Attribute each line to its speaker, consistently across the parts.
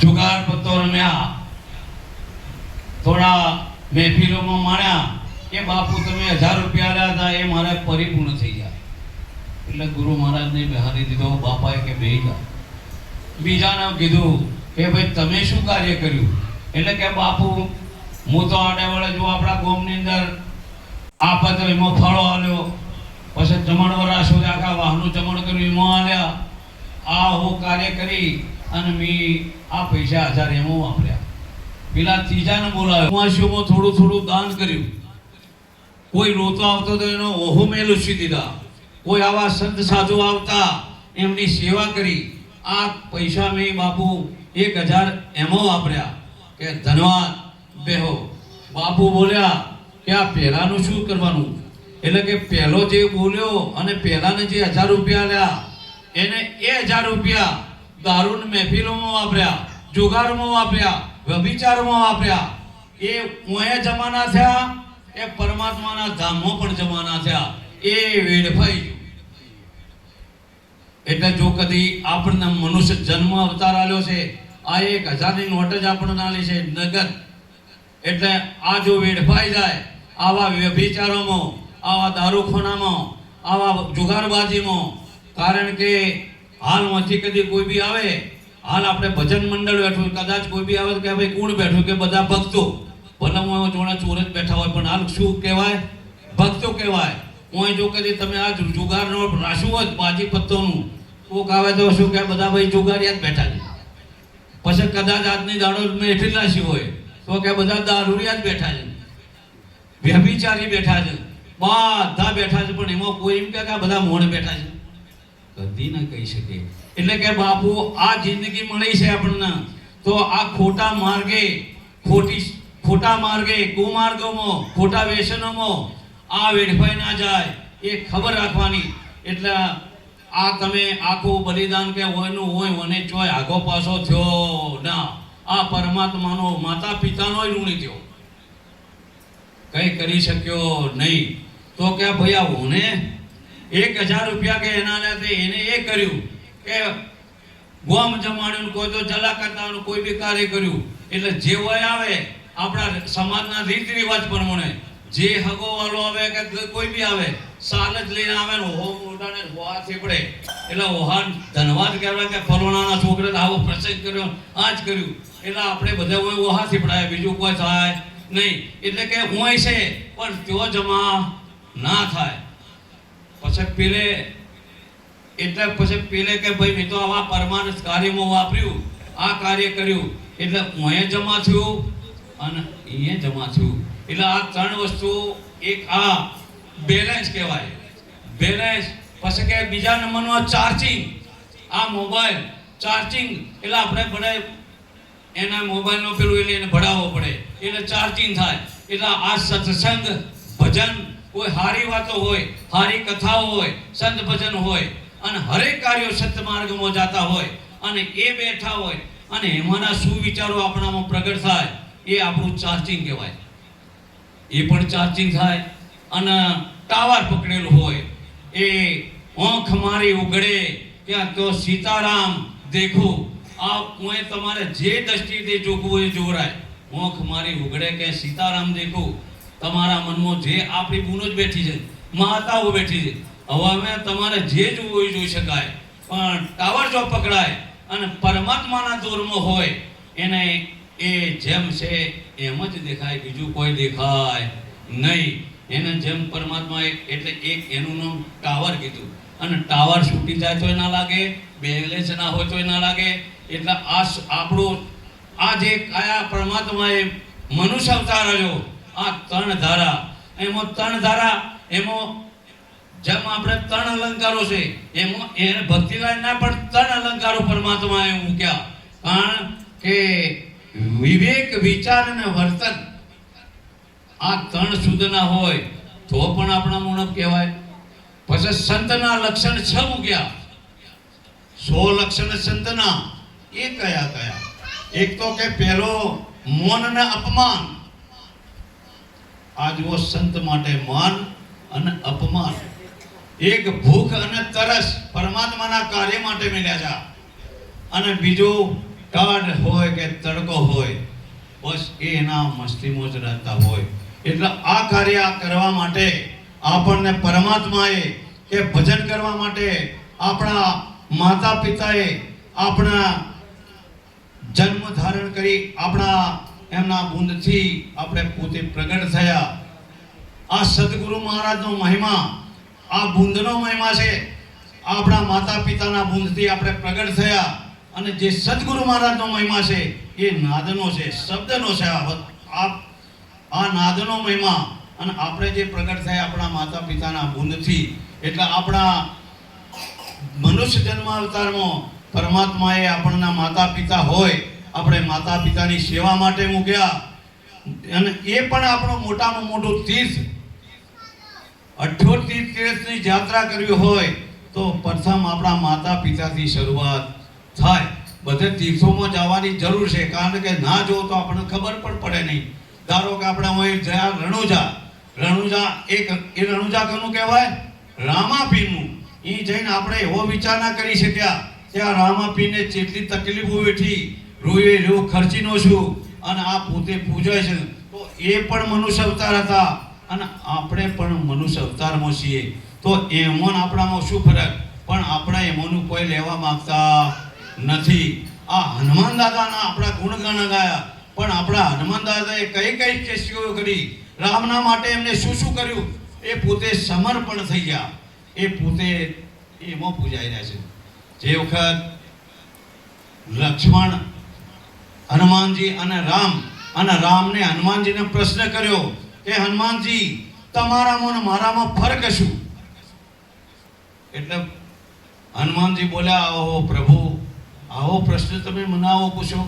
Speaker 1: જુગાર પત્તો રમ્યા. થોડા મહેફિલોમાં માણ્યા કે, બાપુ, તમે હજાર રૂપિયા આલ્યા હતા, એ મારે પરિપૂર્ણ થઈ જાય એટલે ગુરુ મહારાજને બિહારી દીધો, બાપાએ કે, બેહી જા. બીજાને કીધું કે, ભાઈ, તમે શું કાર્ય કર્યું? એટલે કે, બાપુ, હું તો આડે વડે જો આપણા ગોમની અંદર આફત એમાં ફળો આલ્યો, પછી જમણવાર રાશો આખા વાહનું જમણ કર્યું, એમાં આલ્યા. આ હું કાર્ય કરી અને મેં આ પૈસા હજાર એમાં વાપર્યા. પેલા ત્રીજાને બોલાવ્યો વાંશીઓમાં થોડું થોડું દાન કર્યું. કોઈ રોતો આવતો તો એનો ઓહો મેં લૂસી દીધા. કોઈ આવા સંત સાધુ આવતા, એમની સેવા કરી. આ પૈસા મેં બાપુ એક હજાર એમાં વાપર્યા. કે ધનવાન, બેહો. બાપુ બોલ્યા, કે આ પહેલાંનું શું કરવાનું? એટલે કે પહેલો જે બોલ્યો અને પહેલાંને જે હજાર રૂપિયા લ્યા એને એ હજાર રૂપિયા દારૂન મહેફિલોમાં વાપર્યા, જુગારમાં વાપર્યા, વ્યભિચારમાં વાપર્યા. એ ઓએ જમાના થયા, એ પરમાત્માના ધામમાં પણ જમાના થયા. એ વેડફાઈ એટલે જો કદી આપણને મનુષ્ય જન્મ અવતાર આવ્યો છે, આ એક હજારની નોટ જ આપણને આલી છે નગદ એટલે આ જો વેડફાઈ જાય, આવા વ્યભિચારોમાં, આવા દારૂખોનામાં, આવા જુગારબાજીમાં, કારણ કે હાલમાંથી કદી કોઈ બી આવે, હાલ આપણે ભજન મંડળ બેઠું, કદાચ કોઈ બી આવે કે ભાઈ કોણ બેઠું, કે બધા ભક્તો. ભલે હું જોડે ચોર જ બેઠા હોય, પણ હાલ શું કહેવાય? ભક્તો કહેવાય. હું જો કદી તમે આ જુગારનો રાશું હોત, બાજી પત્તોનું, કોક આવે તો શું કે બધા ભાઈ જુગારિયા જ બેઠા છે. પછી કદાચ આજની દાડો મેઠી નાસી હોય, તો કે બધા દારૂરિયા જ બેઠા છે. વ્યભિચારી બેઠા છે. બધા બેઠા છે, પણ એમાં કોઈ એમ કે બધા મોણ બેઠા છે. કદી ના કહી શકે. એટલે કે બાપુ, આ જિંદગી મળી છે આપણને. તો આ ખોટા માર્ગે, ખોટી, ખોટા માર્ગે કુમાર્ગોમાં ખોટા વ્યસનોમાં આ વેડફાઈ ના જાય એ ખબર રાખવાની. એટલે આ તમે આખું બલિદાન કે હોયનું હોય મને ચોય આગો પાછો થયો ના. આ પરમાત્માનો માતા પિતાનો ઋણી થયો. કઈ કરી શક્યો નહીં. તો કે ભાઈ આ હોને એક હજાર રૂપિયા કે એના લે તે એને એ કર્યું કે ગોમ જમાડ્યું કોઈ તો જલા કરતા કોઈ બી કાર્ય કર્યું. એટલે જે હોય આવે, આપણા સમાજના રીત રિવાજ પ્રમાણે. જે હગો વાળો આવે કે કોઈ બી આવે, સાલ જ લઈને આવે ને હો મોઢાને હોવા થેપડે એટલે ઓહાન ધનવાદ કહેવાય કે ફલોણાના છોકરે આવો પ્રસંગ કર્યો આ જ કર્યું. એટલે આપણે બધા હોય ઓહા થેપડાય બીજું કોઈ થાય નહીં. એટલે કે હોય છે, પણ તેઓ જમા ના થાય પછી પેલે, એટલે પછી પેલે કે ભાઈ મેં તો આવા પરમાનસ કાર્યમાં વાપર્યું, આ કાર્ય કર્યું, એટલે હું જમા થયું અને અહીંયા જમા થયું એટલે આ ત્રણ વસ્તુ, એક આ બેલેન્સ કહેવાય. બેલેન્સ પછી કે બીજા નંબરનો ચાર્જિંગ આ મોબાઈલ ચાર્જિંગ એટલે આપણે બધા એના મોબાઈલનો પેલું એટલે એને ભરાવવો પડે. એટલે ચાર્જિંગ થાય. એટલે આ સત્સંગ, ભજન કોઈ હારી વાતો હોય, હારી કથાઓ હોય, સંત ભજન હોય, અને હરેક કાર્યો સત્ય માર્ગમાં જતા હોય, અને એ બેઠા હોય, અને એમાંના સુવિચારો આપણામાં પ્રગટ થાય, એ આપણું ચાર્જિંગ કહેવાય. એ પણ ચાર્જિંગ થાય, અને ટાવર પકડેલું હોય, એ આંખ મારી ઉગડે ક્યાં તો સીતારામ દેખો, આ કોઈ તમારે જે દ્રષ્ટિથી હોય એ જોરાય આંખ મારી ઉગડે કે સીતારામ દેખો તમારા મનમાં જે આપણી બૂનો જ બેઠી છે માતાઓ બેઠી છે. હવે અમે તમારે જે જોવું હોય જોઈ શકાય. પણ ટાવર જો પકડાય અને પરમાત્માના દોરમાં હોય, એને એ જેમ છે એમ જ દેખાય, બીજું કોઈ દેખાય નહીં. એને જેમ પરમાત્મા એટલે એક એનું નામ ટાવર કીધું. અને ટાવર છૂટી જાય તોય ના લાગે બેલેન્સ ના હોય તોય ના લાગે. એટલે આ આપણું આ જે કયા પરમાત્માએ મનુષ્ય અવતાર આવ્યો આ ત્રણ ધારા. એમાં ત્રણ ધારા, એમાં જેમ આપણે ત્રણ અલંકારો છે, એમાં એને ભક્તિલાલ ના, પણ ત્રણ અલંકારો પરમાત્માએ મૂક્યા. કારણ કે વિવેક, વિચાર અને વર્તન આ ત્રણ શુદ્ધ ના હોય, તો પણ આપણા મુણપ કહેવાય. પછી સંતના લક્ષણ છ મૂક્યા. સો લક્ષણ સંતના, એ કયા કયા? એક તો કે પહેલો મૌન અપમાન આ સંત માટે માન અને અપમાન. એક ભૂખ અને તરસ પરમાત્માના કાર્ય માટે મળ્યા છે અને બીજું ટાઢ હોય કે તડકો હોય, બસ એ એના મસ્તીમાં જ રહેતા હોય. એટલે આ કાર્ય કરવા માટે આપણને પરમાત્માએ કે ભજન કરવા માટે આપણા માતા પિતાએ આપણા જન્મ ધારણ કરી આપણા એમના બુંદથી આપણે પોતે પ્રગટ થયા. આ સદગુરુ મહારાજનો મહિમા, આ બુંદનો મહિમા છે. આપણા માતા પિતાના બુંદથી આપણે પ્રગટ થયા અને જે સદગુરુ મહારાજનો મહિમા છે, એ નાદનો છે, શબ્દનો છે આ આ નાદનો મહિમા અને આપણે જે પ્રગટ થયા આપણા માતા પિતાના બુંદથી, એટલે આપણા મનુષ્ય જન્મ અવતારમાં પરમાત્માએ આપણના માતા પિતા હોય આપણે માતા પિતાની સેવા માટે મૂક્યા અને એ પણ આપણો મોટામાં મોટું તીર્થ. અઠ્યોતેર તીર્થની યાત્રા કરવી હોય તો પ્રથમ આપણા માતા પિતાથી શરૂઆત થાય. બધે તીર્થોમાં જવાની જરૂર છે. કારણ કે ના જો તો આપણને ખબર પણ પડે નહીં. ધારો કે આપણે અહીં જયા રણુજા. રણુજા એક, એ રણુજા કોનું કહેવાય? રામાપીરનું એ જઈને આપણે એવો વિચાર ના કરી શક્યા. કે આ રામાપીને જેટલી તકલીફો વેઠી રોએ રો ખર્ચીનો છું અને આ પોતે પૂજાય છે, તો એ પણ મનુષ્ય અવતાર હતા અને આપણે પણ મનુષ્ય અવતારમાં છીએ. તો એમાં આપણામાં શું ફરક? પણ આપણે એમાંનું કોઈ લેવા માંગતા નથી. આ હનુમાન દાદાના આપણા ગુણગાન ગાયા. પણ આપણા હનુમાન દાદાએ કઈ કઈ ચેષ્ટીઓ કરી? રામના માટે એમને શું શું કર્યું? એ પોતે સમર્પણ થઈ ગયા. એ પોતે એમાં પૂજાઈ રહ્યા છે. જે વખત લક્ષ્મણ હનુમાનજી અને રામ, અને રામને હનુમાનજીને પ્રશ્ન કર્યો કે, હનુમાનજી તમારામાં ને મારામાં ફરક શું? એટલે હનુમાનજી બોલ્યા, આવો પ્રભુ, આવો પ્રશ્ન તમે મને આવો પૂછો.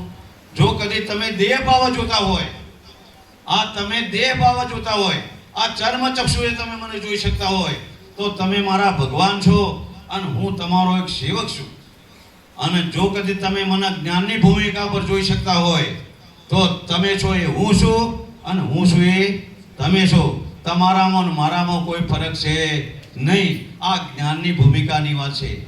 Speaker 1: જો કદી તમે દેહ ભાવ જોતા હોય, આ તમે દેહ ભાવ જોતા હોય, આ ચર્મ ચક્ષુએ તમે મને જોઈ શકતા હોય, તો તમે મારા ભગવાન છો, અને હું તમારો એક સેવક છું. અને જો કદી તમે મને જ્ઞાનની ભૂમિકા પર જોઈ શકતા હોય, તો તમે છો એ હું છું અને હું છું એ તમે છો. તમારામાં અને મારામાં કોઈ ફરક છે નહીં. આ જ્ઞાનની ભૂમિકાની વાત છે.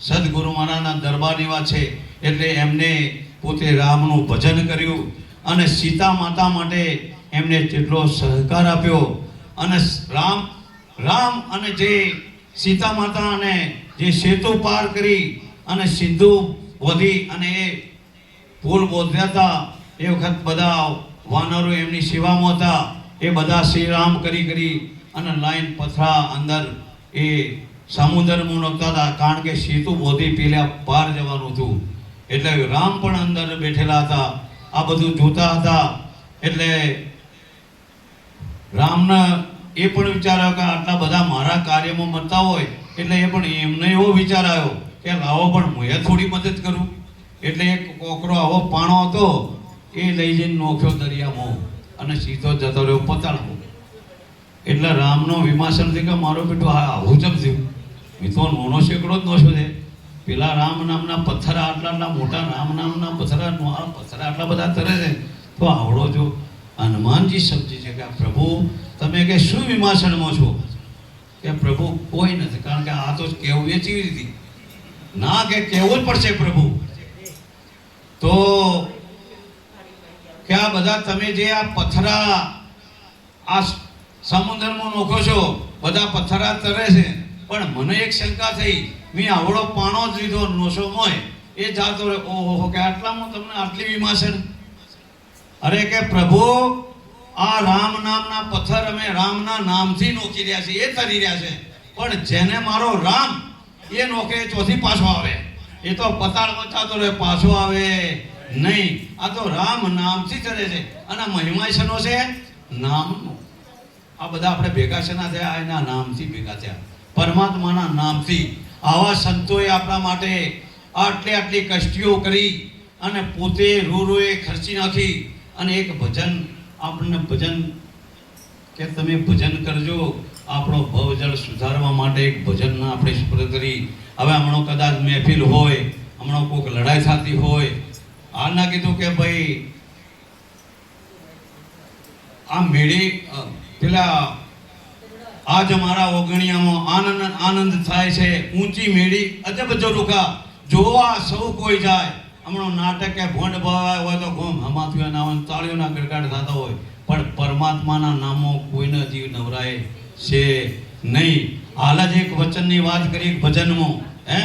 Speaker 1: સદગુરુ મહારાજના દરબારની વાત છે. એટલે એમને પોતે રામનું ભજન કર્યું અને સીતા માતા માટે એમને જેટલો સહકાર આપ્યો અને રામ રામ અને જે સીતા માતા અને જે સેતુ પાર કરી અને સિંધુ વધી અને એ પુલ બોધ્યા હતા. એ વખત બધા વાનરો એમની સેવામાં હતા. એ બધા શ્રીરામ કરી કરી અને લાઈન પથરા અંદર એ સમુદ્રમાં નોખતા હતા. કારણ કે સેતુ બોધી પેલા પાર જવાનું હતું. એટલે રામ પણ અંદર બેઠેલા હતા. આ બધું જોતા હતા. એટલે રામના એ પણ વિચાર આવ્યો કે આટલા બધા મારા કાર્યમાં મળતા હોય. એટલે એ પણ એમને એવો વિચાર આવ્યો કે લાવો પણ હું થોડી મદદ કરું. એટલે એક કોકરો આવો પાણો હતો, એ લઈ જઈને નોખ્યો દરિયામાં અને સીધો જતો રહ્યો પતાળમાં એટલે રામનો વિમાસનથી કે મારો બેટો આ આવું જમ થયું. મેં તો નોનો શેકડો જ નોશો છે. પેલા રામ નામના પથ્થર આટલા આટલા મોટા રામ નામના પથ્થરા પથ્થર આટલા બધા તરે છે. તો આવડો જો. હનુમાનજી સમજી છે કે પ્રભુ, તમે કે શું વિમાસણમાં છો? કે પ્રભુ કોઈ નથી, કારણ કે આ તો કેવું એ ચીવી રીતે ના કે કહેવું જ પડશે પ્રભુ. તો કે આ બધા તમે જે આ પથરા, આ સમુદ્રમાં નોખો છો, બધા પથરા તરે છે. પણ મને એક શંકા થઈ, મેં આવડો પાણો જ લીધો, નોશો મોય એ જાતો ઓહો કે આટલામાં તમને આટલી વીમા છે અરે કે પ્રભુ, આ રામ નામના પથ્થર અમે રામના નામથી નોકી રહ્યા છે એ તરી રહ્યા છે. પણ જેને મારો રામ એ નોકે ચોથી પાછો આવે. એ તો પતાળ બચાતો રહે, પાછો આવે. નહીં. આ તો રામ નામથી ચડે છે. અને મહિમા શેનો છે નામનો. આ બધા આપણે ભેગા શેના થયા? એના નામથી ભેગા થયા. પરમાત્માના નામથી. આવા સંતોએ આપણા માટે આટલી આટલી કષ્ટીઓ કરી અને પોતે રો રોએ ખર્ચી નાખી અને એક ભજન, આપણને ભજન કે તમે ભજન કરજો. આપણો ભવજળ સુધારવા માટે એક ભજનના આપણે સ્પર્ધ કરી. હવે હમણાં કદાચ મહેફિલ હોય, હમણાં કોઈક લડાઈ થતી હોય આ ના કીધું કે ભાઈ, આ મેળી પેલા, આજ મારા ઓગણિયામાં આનંદ આનંદ થાય છે. ઊંચી મેળી, અજબ ઝરૂખા જોવા સૌ કોઈ જાય. હમણાં નાટક કે ભોંડ ભવાય હોય તો ગોમ હમાથું ના હોય તાળીઓના ગડગાડ થતા હોય. પણ પરમાત્માના નામો કોઈના જીવ નવરાય છે નહીં. હાલ જ એક વચનની વાત કરી ભજનમાં, હે?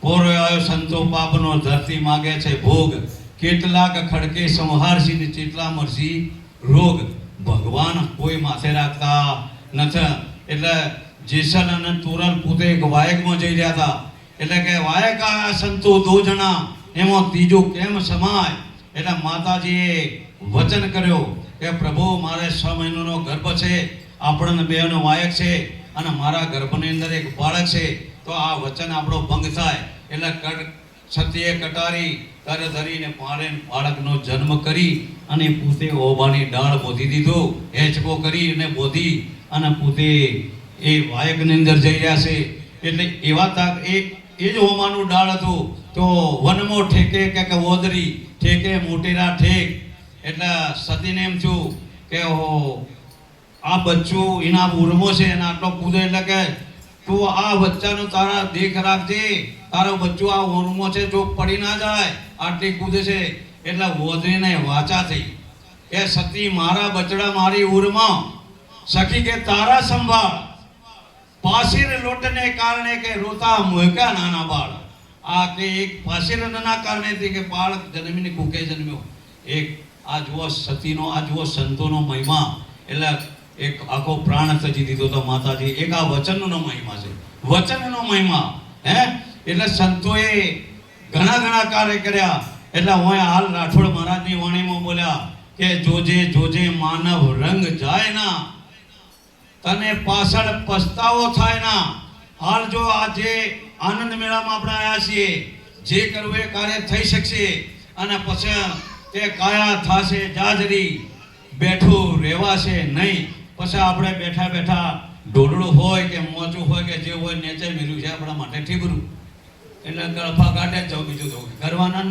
Speaker 1: કોરો આવ્યો સંતો પાપનો ધરતી માગે છે ભોગ. કેટલાક ખડકે સંહારસી ને ચેટલા મરસી રોગ. ભગવાન કોઈ માથે રાખતા નથી. એટલે જેસન અને તુરલ પોતે એક વાયકમાં જઈ રહ્યા હતા. એટલે કે વાયક આ સંતો દો જણા, એમાં ત્રીજો કેમ સમાય? એટલે માતાજીએ વચન કર્યો કે પ્રભુ, મારે છ મહિનાનો ગર્ભ છે. આપણને બેનો વાયક છે અને મારા ગર્ભની અંદર એક બાળક છે, તો આ વચન આપણો ભંગ થાય. એટલે સતીએ કટારી, તર ધરીને પાડે બાળકનો જન્મ કરી અને પોતે ઓબાની ડાળ બોધી દીધો, હેચકો કરી અને બોધી અને પોતે એ વાયકની અંદર જઈ રહ્યા છે. એટલે એવા તાક એ એ જ હોમાનું ડાળ હતું. તો વનમો ઠેકે કે કે ઓદરી, ઠેકે મોટેરા ઠેક. એટલે સતીને એમ છું કે આ બચ્ચું એના ઉર્મો છે એના આટલો કૂદે એટલે કે તું આ બચ્ચાનું તારા દેખ રાખજે. તારો બચ્ચું આ ઉર્મો છે, જો પડી ના જાય, આટલી કૂદે છે. એટલે વોદરીને વાચા થઈ. એ સતી, મારા બચડા, મારી ઉરમાં, સખી કે તારા સંભાળ. પાસીર લોટને કારણે કે રોતા મોહકા નાના બાળ. આ કે એક પાસીરના કારણેથી કે બાળક જન્મીને કુકે જન્મ્યો. એક આ જુઓ સતીનો, આ જુઓ સંતોનો મહિમા. એટલે એક આખો પ્રાણ સજી દીધો તો માતાજી. એક આ વચનનો મહિમા છે. વચનનો મહિમા. હે? એટલે સંતોએ ઘણા ઘણા કાર્ય કર્યા. એટલે હું હાલ રાઠોડ મહારાજની વાણીમાં બોલ્યા કે જોજે જોજે માનવ રંગ જાય ના. તને પાછળ પસ્તાવો થાય ના. હાલ જો આજે આનંદ મેળામાં આપણે આવ્યા છીએ. જે કરવું એ કાર્ય થઈ શકશે. અને પછી તે કાયા થાશે, જાજરી. બેઠું રહેવાશે નહીં. પછી આપણે બેઠા બેઠા ઢોલડું હોય કે મોચું હોય કે જે હોય નેચે મેળ્યું છે આપણા માટે ઠીબરું. એટલે ગળફા કાઢે જ જાવ બીજું તો. કરવાના